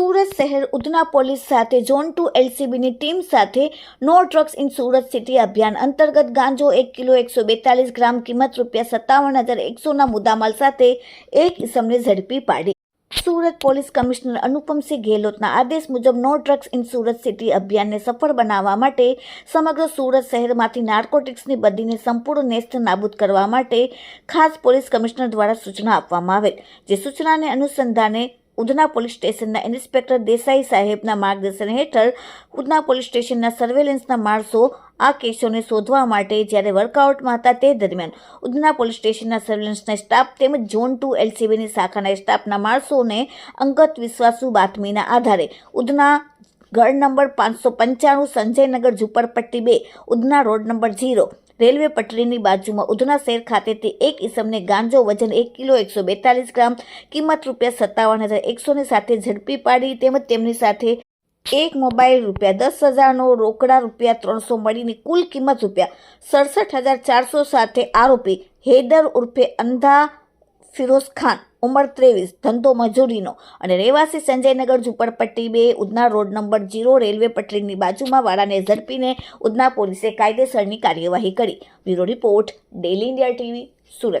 સુરત શહેર ઉધના પોલીસ સાથે, zone two એલસીબીની ટીમ સાથે no drugs in Surat city અભિયાન અંતર્ગત ગાંજો એક કિલો એકસો બેતાલીસ ગ્રામ કિંમત રૂપિયા સત્તાવન હજાર એકસોના મુદ્દામાલ સાથે એક ઇસમને ઝડપી પાડી. સુરત પોલીસ કમિશનર અનુપમસિંહ ગેહલોતના આદેશ મુજબ no drugs in Surat city અભિયાનને સફળ બનાવવા માટે સમગ્ર સુરત શહેરમાંથી નાર્કોટિક્સની બદીને સંપૂર્ણ નેસ્ત નાબૂદ કરવા માટે ખાસ પોલીસ કમિશનર દ્વારા સૂચના આપવામાં આવેલ, જે સૂચનાને અનુસંધાને ઉધના પોલીસ સ્ટેશનના ઇન્સ્પેક્ટર દેસાઈ સાહેબના માર્ગદર્શન હેઠળ ઉધના પોલીસ સ્ટેશનના સર્વેલન્સના માણસો આ કેસોને શોધવા માટે જ્યારે વર્કઆઉટમાં હતા તે દરમિયાન ઉધના પોલીસ સ્ટેશનના સર્વેલન્સના સ્ટાફ તેમજ ઝોન ટુ એલસીબીની શાખાના સ્ટાફના માણસોને અંગત વિશ્વાસુ બાતમીના આધારે ઉધના ઘર નંબર પાંચસો પંચાણું સંજયનગર ઝુંપડપટ્ટી બે, Udhna road number zero railway પટરીની બાજુમાં ઉધના શહેર ખાતેથી એક ઈસમને ગાંજો વજન એક કિલો એકસો બેતાલીસ ગ્રામ, કિંમત રૂપિયા સત્તાવન હજાર એકસોની સાથે ઝડપી પાડી તેમજ તેમની સાથે એક મોબાઈલ રૂપિયા દસ હજારનો રોકડા રૂપિયા ત્રણસો મળીને કુલ કિંમત રૂપિયા સડસઠ હજાર ચારસો સાથે આરોપી હૈદર ઉર્ફે અંધા ફિરોઝ ખાન, ઉંમર ત્રેવીસ, ધંધો મજૂરીનો અને રહેવાસી સંજયનગર ઝુંપડપટ્ટી બે, Udhna road number zero, railway પટરીની બાજુમાં વાળાને ઝડપીને ઉધના પોલીસે કાયદેસરની કાર્યવાહી કરી. Bureau report daily India TV, Surat.